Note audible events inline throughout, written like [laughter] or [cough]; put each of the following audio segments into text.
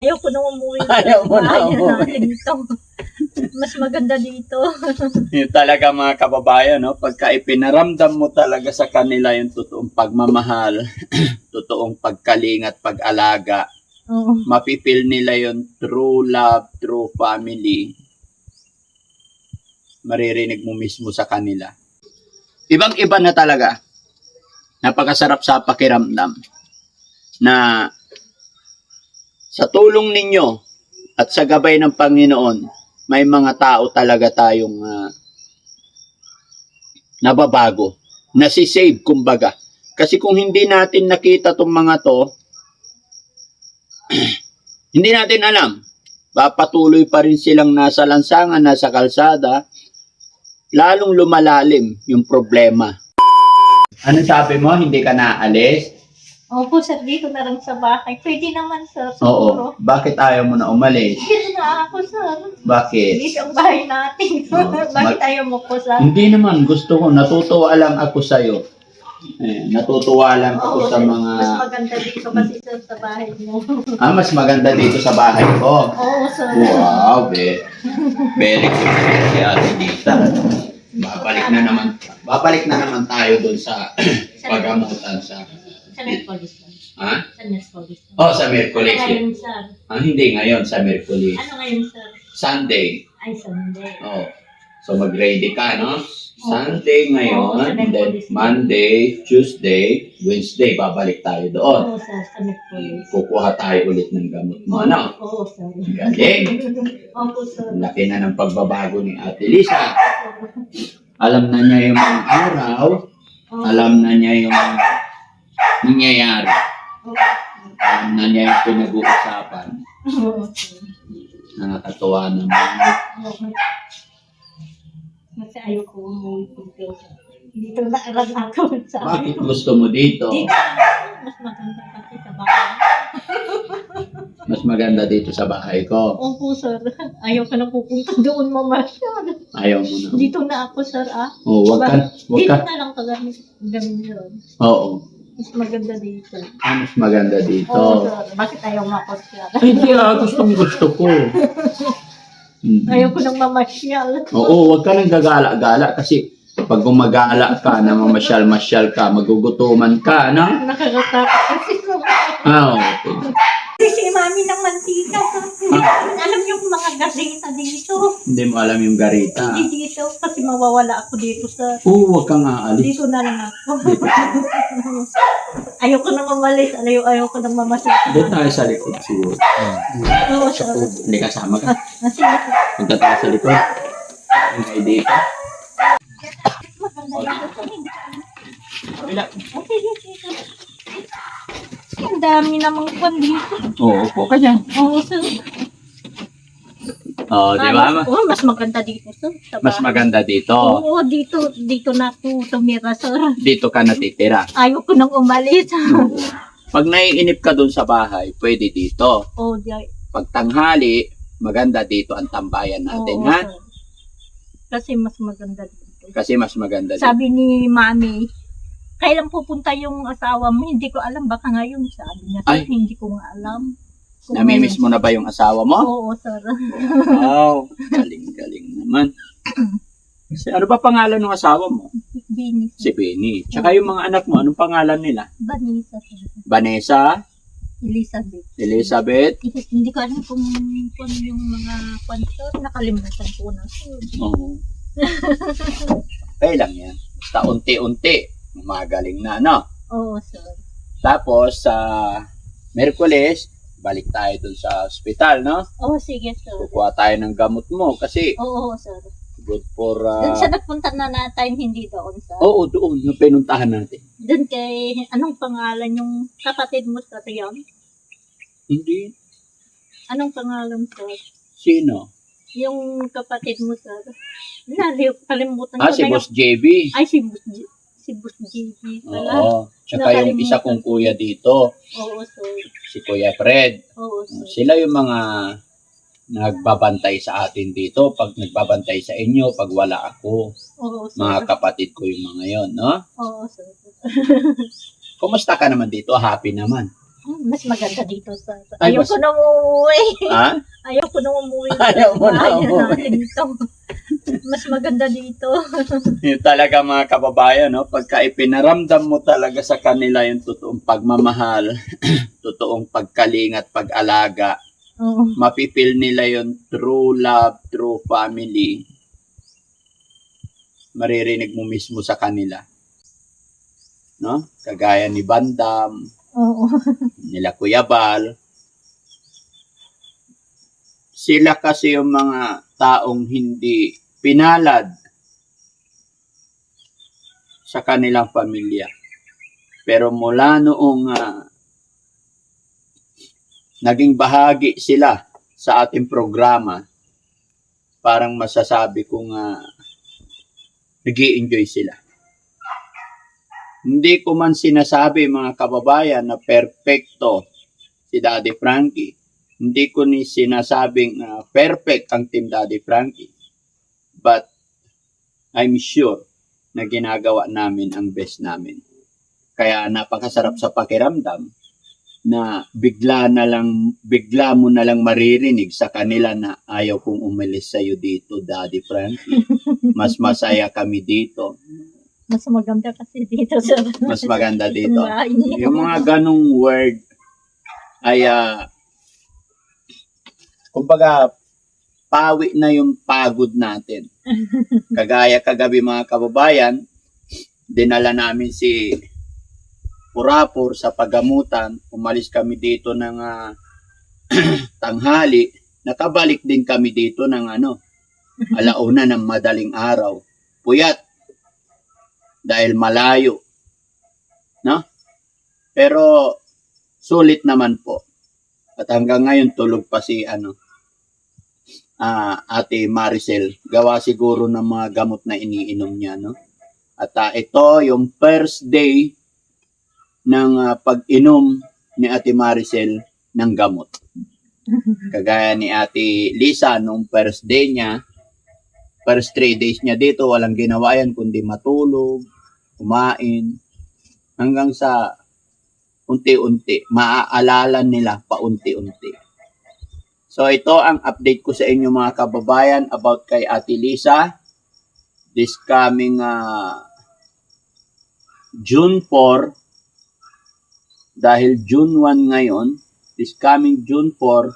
Ayaw ko nang umuwi. Ayaw mo na umuwi. dito. Mas maganda dito. [laughs] Yung talaga mga kababayan, no? pagka ipinaramdam mo talaga sa kanila yung totoong pagmamahal, [clears throat] totoong pagkalingat, pag-alaga, Oo. mapipil nila yung true love, true family. Maririnig mo mismo sa kanila. Ibang-iba na talaga. Napakasarap sa pakiramdam na sa tulong ninyo at sa gabay ng Panginoon, may mga tao talaga tayong ah, nababago, nasisave kumbaga. Kasi kung hindi natin nakita tong mga to, [clears throat] hindi natin alam. Papatuloy pa rin silang nasa lansangan, nasa kalsada, lalong lumalalim yung problema. Ano sabi mo? Hindi ka naalis? Opo, sir, dito na lang sa bahay. Pwede naman, sir. Oo. Siguro. Bakit ayaw mo na umalis? Dito na ako, sir. Bakit? Dito ang bahay natin. Oo. Bakit ayaw mo po, sir? Hindi naman. Gusto ko. Natutuwa lang ako sa'yo. Eh, natutuwa lang ako Oo, sa sir. mga... Mas maganda dito kasi, sir, sa bahay mo. [laughs] Ah, mas maganda dito sa bahay ko. Oo, sir. Wow, be. Very good si Ate Dita. Babalik na naman. Babalik na naman tayo doon sa [clears throat] pagamutan sa Sa Mercolis lang. Ha? Sa Mercolis lang. Oh, sa Ano Merkulis. ngayon, sir? Ah, hindi ngayon sa Merkulis. Ano ngayon, sir? Sunday. Ay, Sunday. Oh. So mag-ready ka, no? Sunday Oo, ngayon, sa then Merkulis. Monday, Tuesday, Wednesday, babalik tayo doon. Oo, sir. Sa Mercolis. Kukuha tayo ulit ng gamot mo, ano? Oo, sir. Galing. [laughs] Opo, sir. Laki na ng pagbabago ni Ate Lisa. Alam na niya yung mga araw, alam na niya yung nangyayari. Oo. Alam na niya yung pinag-uusapan. Oo, sir. Nakakatuwa naman. Oo. Kasi ayaw ko umuwi dito. Dito na lang ako sa Bakit gusto mo dito? Dito mas maganda kasi sa bahay. Mas maganda dito sa bahay ko. Opo, sir. Ayaw ka na pupunta doon, mama. Ayaw mo na. Dito na ako, sir, ah. Oh, wag ka, wag Dito ka. na lang kagami. Ganun yun. Oo. Mas maganda dito. Ah, mas maganda dito. Oo, sir. Bakit ayaw makasyal? Ay, hindi ah. Gustong gusto ko. Mm. Ayaw ko nang mamasyal. Oo, wag ka nang gagala-gala kasi pag gumagala ka na mamasyal-masyal ka, magugutuman ka, no? Nakakatakot kasi sir. Ah, okay. Kasi si mami ng mantika. Ah. [laughs] Alam niyo kung mga gazeta dito. Hindi mo alam yung garita. Hindi dito kasi mawawala ako dito sa Oo, wag kang aalis. dito na lang ako. [laughs] ayaw ko na mamalis. Ayaw, ayaw ko na mamasyal. Doon tayo sa likod siguro. Oo, sir. Hindi kasama ka. Ah, sige. Punta tayo sa likod. Hindi dito. Maganda dito. Kabila. Ang dami namang kwan dito. Oo, upo ka dyan. Oo, sir. Oo, di Ah, ba? mas, oh, mas maganda dito, sir. Sa Mas bahay. maganda dito. Oo, dito, dito na ako tumira, sir. Dito ka natitira. Ayaw ko nang umalis. [laughs] Pag naiinip ka doon sa bahay, pwede dito. Oo, di, Pag tanghali, maganda dito ang tambayan natin, oo, ha? sir. Kasi mas maganda dito. Kasi mas maganda dito. Sabi ni mami, kailan pupunta yung asawa mo? Hindi ko alam, baka ngayon. Sabi niya, Ay. hindi ko nga alam. Kung Namimiss mo na ba yung asawa mo? Oo, sir. Wow, galing-galing naman. Kasi ano ba pangalan ng asawa mo? Binis. Si Benny. Tsaka yung mga anak mo, anong pangalan nila? Vanessa, sir. Vanessa, Elizabeth. Elizabeth, Hindi ko alam kung, kung yung mga kwanto. Nakalimutan ko na, sir. Oo. [laughs] Okay lang yan. Basta unti-unti. Magaling na, no? Oo, sir. Tapos, sa Merkules, balik tayo dun sa ospital, no? Oo, sige, sir. Kukuha tayo ng gamot mo kasi Oo, sir. good for... Doon Uh, sa nagpunta na natin, hindi doon, sir. Oo, doon. Yung pinuntahan natin. Doon kay, anong pangalan yung kapatid mo sa Rion? Hindi. Anong pangalan, sir? Sino? Yung kapatid mo, sir. Naliw, kalimutan Ah, ko si na yung- Boss JB. Ay, si Boss, G- si Boss GB pala. Oo. Tsaka yung isa kong kuya dito, Oo, sir. si Kuya Fred. Oo, sir. Sila yung mga nagbabantay sa atin dito. Pag nagbabantay sa inyo, pag wala ako, Oo, sir. mga kapatid ko yung mga yon, no? Oo, sir. [laughs] Kumusta ka naman dito? Happy naman. Mas maganda dito sa... Ay, Ayaw mas- ko na umuwi. Ha? [laughs] Ayaw ko na umuwi. Ayaw mo na umuwi. dito. Mas maganda dito. [laughs] Yung talaga mga kababayan, no? pagka ipinaramdam mo talaga sa kanila yung totoong pagmamahal, [clears throat] totoong pagkalingat, pag-alaga, Oo. mapipil nila yung true love, true family. Maririnig mo mismo sa kanila. No? Kagaya ni Bandam, Oo. [laughs] nila Kuya Bal. Sila kasi yung mga taong hindi pinalad sa kanilang pamilya. Pero mula noong ah, naging bahagi sila sa ating programa, parang masasabi kong uh, nag enjoy sila. Hindi ko man sinasabi mga kababayan na perfecto si Daddy Frankie. Hindi ko ni sinasabing ah, perfect ang Team Daddy Frankie. But I'm sure na ginagawa namin ang best namin. Kaya napakasarap sa pakiramdam na bigla na lang bigla mo na lang maririnig sa kanila na ayaw kong umalis sa iyo dito Daddy Frankie. [laughs] Mas masaya kami dito. Mas maganda kasi dito sa... [laughs] Mas [laughs] maganda dito. Yung mga ganong word ay ah, kumbaga pawi na yung pagod natin. [laughs] Kagaya kagabi mga kababayan, dinala namin si Purapur sa pagamutan. Umalis kami dito ng ah, [clears throat] tanghali. Nakabalik din kami dito ng ano, alauna ng madaling araw. Puyat. Dahil malayo. No? Pero sulit naman po. At hanggang ngayon tulog pa si ano ah Ate Maricel. Gawa siguro ng mga gamot na iniinom niya, no? At ah, ito yung first day ng ah, pag-inom ni Ate Maricel ng gamot. [laughs] Kagaya ni Ate Lisa nung first day niya, first three days niya dito, walang ginawa yan kundi matulog, kumain, hanggang sa unti-unti, maaalala nila paunti-unti. So ito ang update ko sa inyo mga kababayan about kay Ate Lisa. This coming ah, June 4, dahil June 1 ngayon, this coming June 4,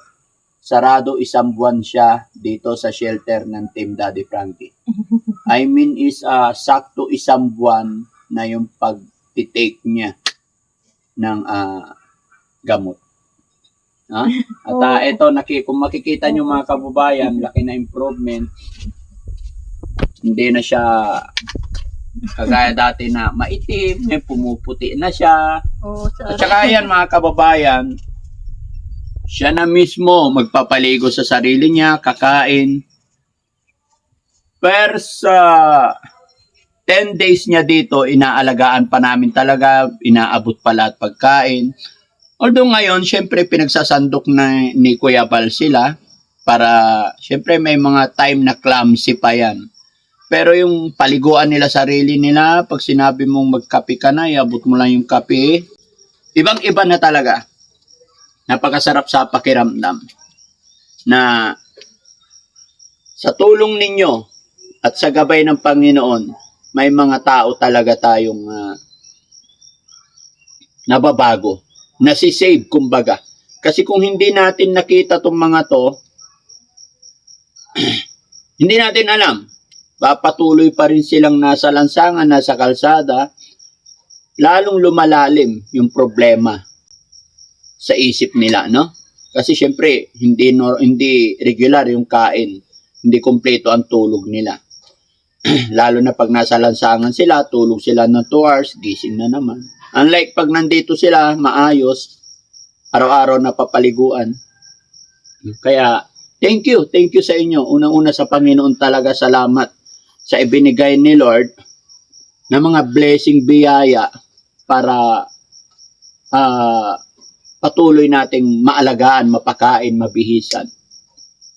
sarado isang buwan siya dito sa shelter ng Team Daddy Frankie. [laughs] I mean is ah, sakto isang buwan na yung pag-take niya ng ah, gamot. Ha? [laughs] At ah, Oo. ito, naki, kung makikita nyo mga kababayan, laki na improvement. Hindi na siya kagaya dati na maitim, may pumuputi na siya. At saka yan mga kababayan, siya na mismo magpapaligo sa sarili niya, kakain. Per sa 10 days niya dito, inaalagaan pa namin talaga, inaabot pa lahat pagkain. Although ngayon, syempre pinagsasandok na ni Kuya Bal sila para syempre may mga time na clumsy pa yan. Pero yung paliguan nila sarili nila, pag sinabi mong magkape ka na, iabot mo lang yung kape, ibang-iba na talaga. Napakasarap sa pakiramdam na sa tulong ninyo at sa gabay ng Panginoon, may mga tao talaga tayong ah, nababago, nasisave kumbaga. Kasi kung hindi natin nakita tong mga to, [clears throat] hindi natin alam. Papatuloy pa rin silang nasa lansangan, nasa kalsada, lalong lumalalim yung problema sa isip nila, no? Kasi syempre, hindi nor, hindi regular yung kain, hindi kompleto ang tulog nila. [clears throat] Lalo na pag nasa lansangan sila, tulog sila ng 2 hours, gising na naman. Unlike pag nandito sila, maayos, araw-araw na papaliguan. Kaya, thank you, thank you sa inyo. Unang-una sa Panginoon talaga salamat sa ibinigay ni Lord na mga blessing biyaya para ah, patuloy nating maalagaan, mapakain, mabihisan.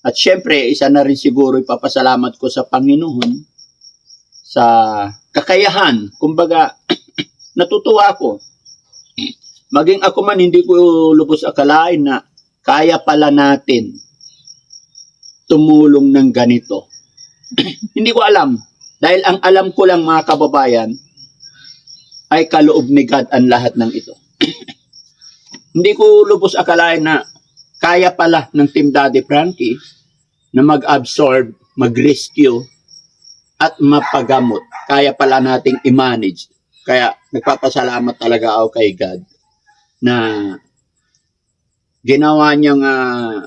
At syempre, isa na rin siguro ipapasalamat ko sa Panginoon sa kakayahan. Kumbaga, [clears throat] natutuwa ako maging ako man hindi ko lubos akalain na kaya pala natin tumulong ng ganito. [clears throat] hindi ko alam. Dahil ang alam ko lang mga kababayan ay kaloob ni God ang lahat ng ito. [clears throat] hindi ko lubos akalain na kaya pala ng Team Daddy Frankie na mag-absorb, mag-rescue, at mapagamot. Kaya pala nating i-manage. Kaya nagpapasalamat talaga ako kay God na ginawa niyang ah,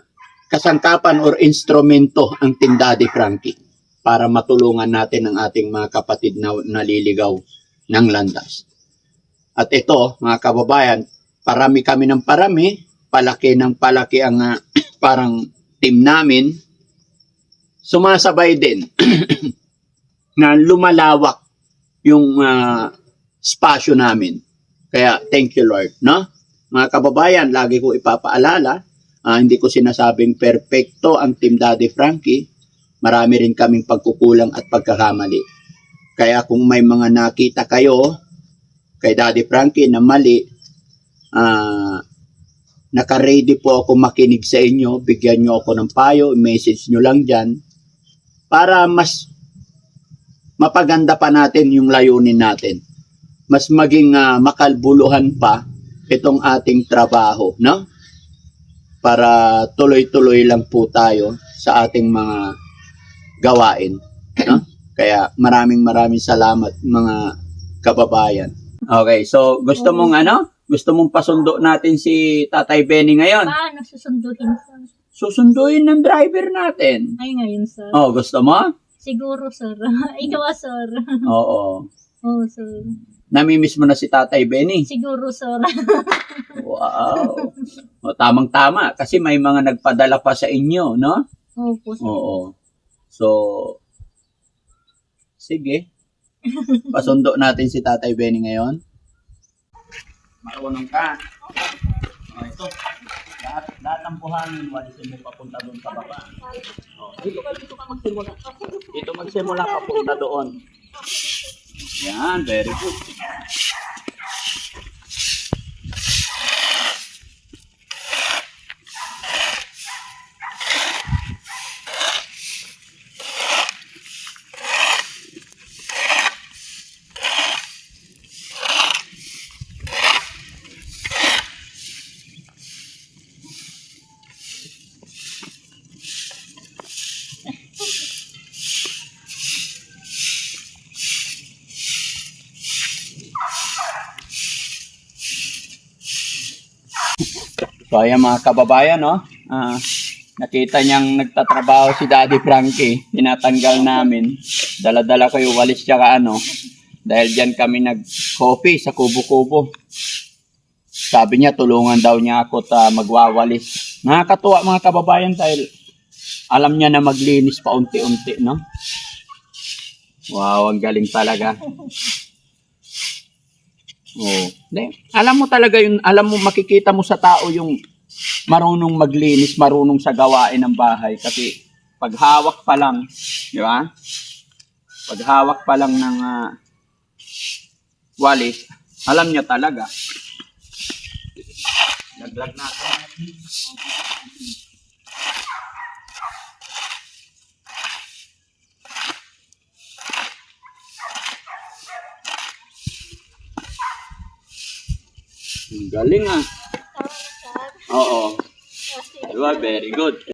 kasangkapan or instrumento ang Team Daddy Frankie para matulungan natin ang ating mga kapatid na naliligaw ng landas. At ito, mga kababayan, parami kami ng parami, palaki ng palaki ang ah, [clears throat] parang team namin, sumasabay din [clears throat] na lumalawak yung ah, spasyo namin. Kaya thank you Lord, no? Mga kababayan, lagi ko ipapaalala, ah, hindi ko sinasabing perfecto ang Team Daddy Frankie. Marami rin kaming pagkukulang at pagkakamali. Kaya kung may mga nakita kayo kay Daddy Frankie na mali, ah naka-ready po ako makinig sa inyo, bigyan nyo ako ng payo, message nyo lang dyan, para mas mapaganda pa natin yung layunin natin. Mas maging ah, makalbuluhan pa itong ating trabaho, no? Para tuloy-tuloy lang po tayo sa ating mga gawain, no? Kaya maraming maraming salamat mga kababayan. Okay, so gusto mong ano? Gusto mong pasundo natin si Tatay Benny ngayon? Paano susunduin sir? Susunduin ng driver natin. Ay ngayon sir. Oh, gusto mo? Siguro sir. [laughs] Ikaw ah, sir. Oo. Oo sir. Namimiss mo na si Tatay Benny. Siguro sir. Wow. O, tamang-tama. Kasi may mga nagpadala pa sa inyo, no? Opo sir. Oo. So, sige. Pasundo natin si Tatay Benny ngayon. Marunong ka. O, ito. Lahat, lahat ng buhangin, walisin mo papunta doon sa baba. O, dito ka, dito ka magsimula. Dito magsimula papunta doon. Yan, very good. So ayan mga kababayan, no? Ah, nakita niyang nagtatrabaho si Daddy Frankie. Tinatanggal namin. Dala-dala ko yung walis tsaka ano. Dahil dyan kami nag-coffee sa kubo-kubo. Sabi niya, tulungan daw niya ako ta magwawalis. Nakakatuwa mga kababayan dahil alam niya na maglinis pa unti-unti, no? Wow, ang galing talaga. Oh. Di, alam mo talaga yun, alam mo makikita mo sa tao yung marunong maglinis, marunong sa gawain ng bahay kasi pag hawak pa lang, di ba? Pag hawak pa lang ng ah, walis, alam niya talaga. Laglag natin. Galing ah. Oo. Diba? Very good.